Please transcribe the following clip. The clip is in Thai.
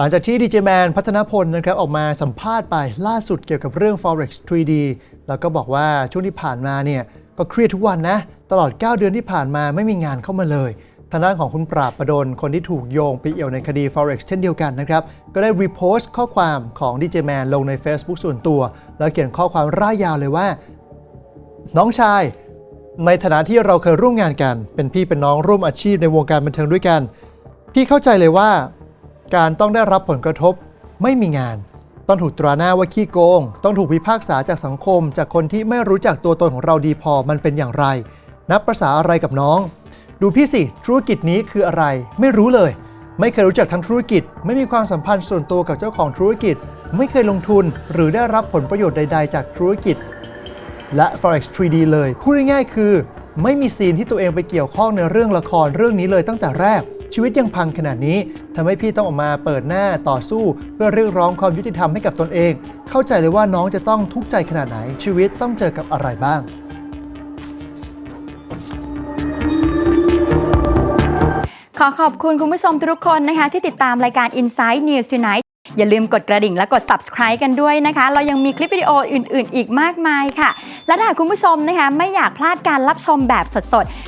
หลังจากที่ดีเจแมนพัฒนพลนะครับออกมาสัมภาษณ์ไปล่าสุดเกี่ยวกับเรื่อง forex 3D แล้วก็บอกว่าช่วงที่ผ่านมาเนี่ยก็เครียดทุกวันนะ ตลอด 9 เดือนที่ผ่านมาไม่มีงานเข้ามาเลยทางด้านของคุณปราบประดลคนที่ถูกโยงไปเอี่ยวในคดี forex เช่นเดียวกันนะครับ ก็ได้รีโพสต์ข้อความของดีเจแมนลงใน Facebook ส่วนตัว แล้วเขียนข้อความร่ายยาวเลยว่า น้องชาย ในฐานะที่เราเคยร่วมงานกัน เป็นพี่เป็นน้องร่วมอาชีพในวงการบันเทิงด้วยกัน พี่เข้าใจเลยว่า การต้องได้รับผลกระทบ ไม่มีงาน ต้องถูกตราหน้าว่าขี้โกง ต้องถูกพิพากษาจากสังคม จากคนที่ไม่รู้จักตัวตนของเราดีพอมันเป็นอย่างไร นับประษาอะไรกับน้อง ดูพี่สิ ธุรกิจนี้คืออะไร ไม่รู้เลย ไม่เคยรู้จักทั้งธุรกิจ ไม่มีความสัมพันธ์ส่วนตัวกับเจ้าของธุรกิจ ไม่เคยลงทุน หรือได้รับผลประโยชน์ใด ๆ จากธุรกิจ และ Forex 3D เลยพูดง่ายๆคือ ไม่มีซีนที่ตัวเองไปเกี่ยวข้องในเรื่องละครเรื่องนี้เลยตั้งแต่แรก ชีวิตยังพังขนาดนี้ทำให้พี่ต้องออกมาเปิดหน้าต่อสู้ เพื่อเรียกร้องความยุติธรรมให้กับตนเอง เข้าใจเลยว่าน้องจะต้องทุกข์ใจขนาดไหน ชีวิตต้องเจอกับอะไรบ้างขอขอบคุณคุณผู้ชมทุกคนนะคะ ที่ติดตามรายการ Inside News Tonight อย่าลืมกดกระดิ่งและกด subscribe กันด้วยนะคะ เรายังมีคลิปวิดีโออื่น ๆ อีกมากมายค่ะ และถ้าคุณผู้ชมนะคะ ไม่อยากพลาดการรับชมแบบสดๆ